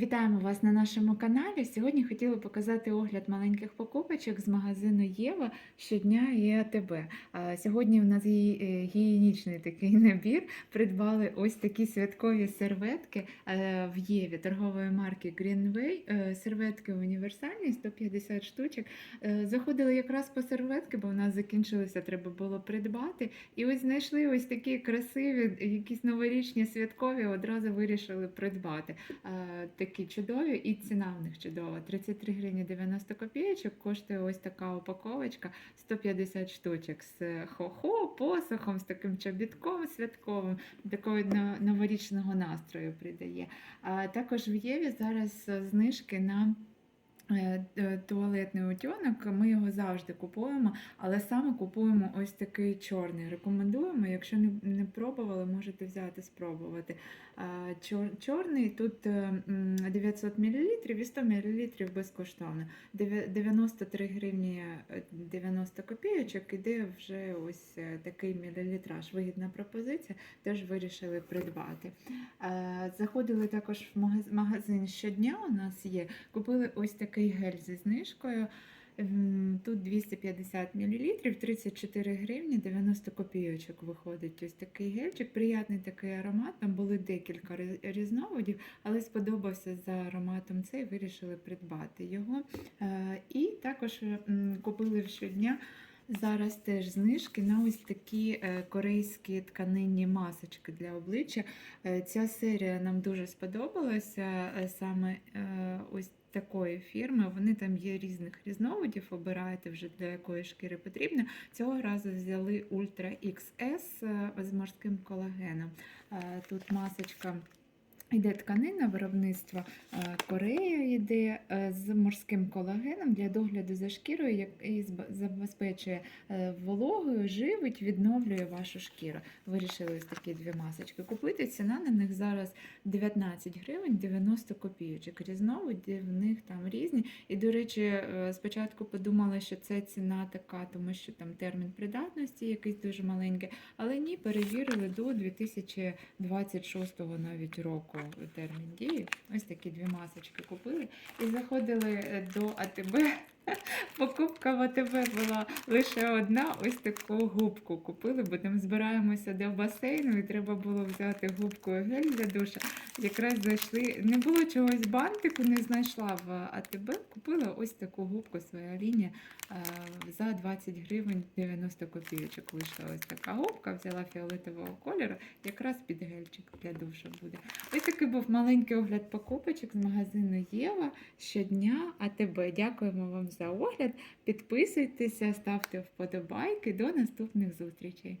Вітаємо вас на нашому каналі. Сьогодні хотіла показати огляд маленьких покупочок з магазину Єва щодня і АТБ. Сьогодні у нас гі- е, гігієнічний такий набір. Придбали ось такі святкові серветки е, в Єві торгової марки Greenway. Е, Серветки універсальні, 150 штучок. Заходили якраз по серветки, бо у нас закінчилося, треба було придбати. І ось знайшли ось такі красиві, якісь новорічні святкові, одразу вирішили придбати. Такі чудові, і ціна в них чудова. 33 гривні 90 копійочок коштує ось така упаковочка 150 штучок з хо-хо, посохом, з таким чобітком святковим, такого новорічного настрою придає. А також в Єві зараз знижки на туалетний утюнок. Ми його завжди купуємо, але саме купуємо ось такий чорний. Рекомендуємо, якщо не, пробували, можете взяти спробувати. Чор- Чорний тут е, 900 мл і 100 мл безкоштовно. 93 гривні е, 90 копійочок іде вже ось е, такий мілілітраж. Вигідна пропозиція, теж вирішили придбати. Е, Заходили також в магазин щодня. У нас є. Купили ось такий гель зі знижкою. Тут 250 мл, 34 гривні 90 копійочок виходить. Ось такий гельчик, приятний такий аромат. Там були декілька різновидів, але сподобався за ароматом цей, вирішили придбати його. Е, І також купили щодня. Зараз теж знижки на ось такі е, корейські тканинні масочки для обличчя. Е, Ця серія нам дуже сподобалася саме ось такої фірми. Вони там є різних різновидів, обираєте вже для якої шкіри потрібно. Цього разу взяли Ultra XS е, з морським колагеном. Е, Тут масочка. Йде тканина виробництва е, Корея йде е, з морським колагеном для догляду за шкірою, який забезпечує е, вологою, живить, відновлює вашу шкіру. Вирішили ось такі дві масочки купити. Ціна на них зараз 19 гривень 90 копійочок. Різновиді в них там різні. І, до речі, спочатку подумала, що це ціна така, тому що там термін придатності якийсь дуже маленький, але ні, перевірили до 2026 навіть року термін дії. Ось такі дві масочки купили і заходили до АТБ. Покупка в АТБ була лише одна, ось таку губку купили, бо там збираємося до басейну і треба було взяти губку і гель для душа. Якраз зайшли, не було чогось бантику, не знайшла в АТБ. Купила ось таку губку своя лінія е, за 20 гривень 90 копійочок. Вийшла ось така губка, взяла фіолетового кольору, якраз під гельчик для душу буде. Ось такий був маленький огляд покупочок з магазину Єва щодня АТБ. Дякуємо вам за огляд. Підписуйтеся, ставте вподобайки. До наступних зустрічей.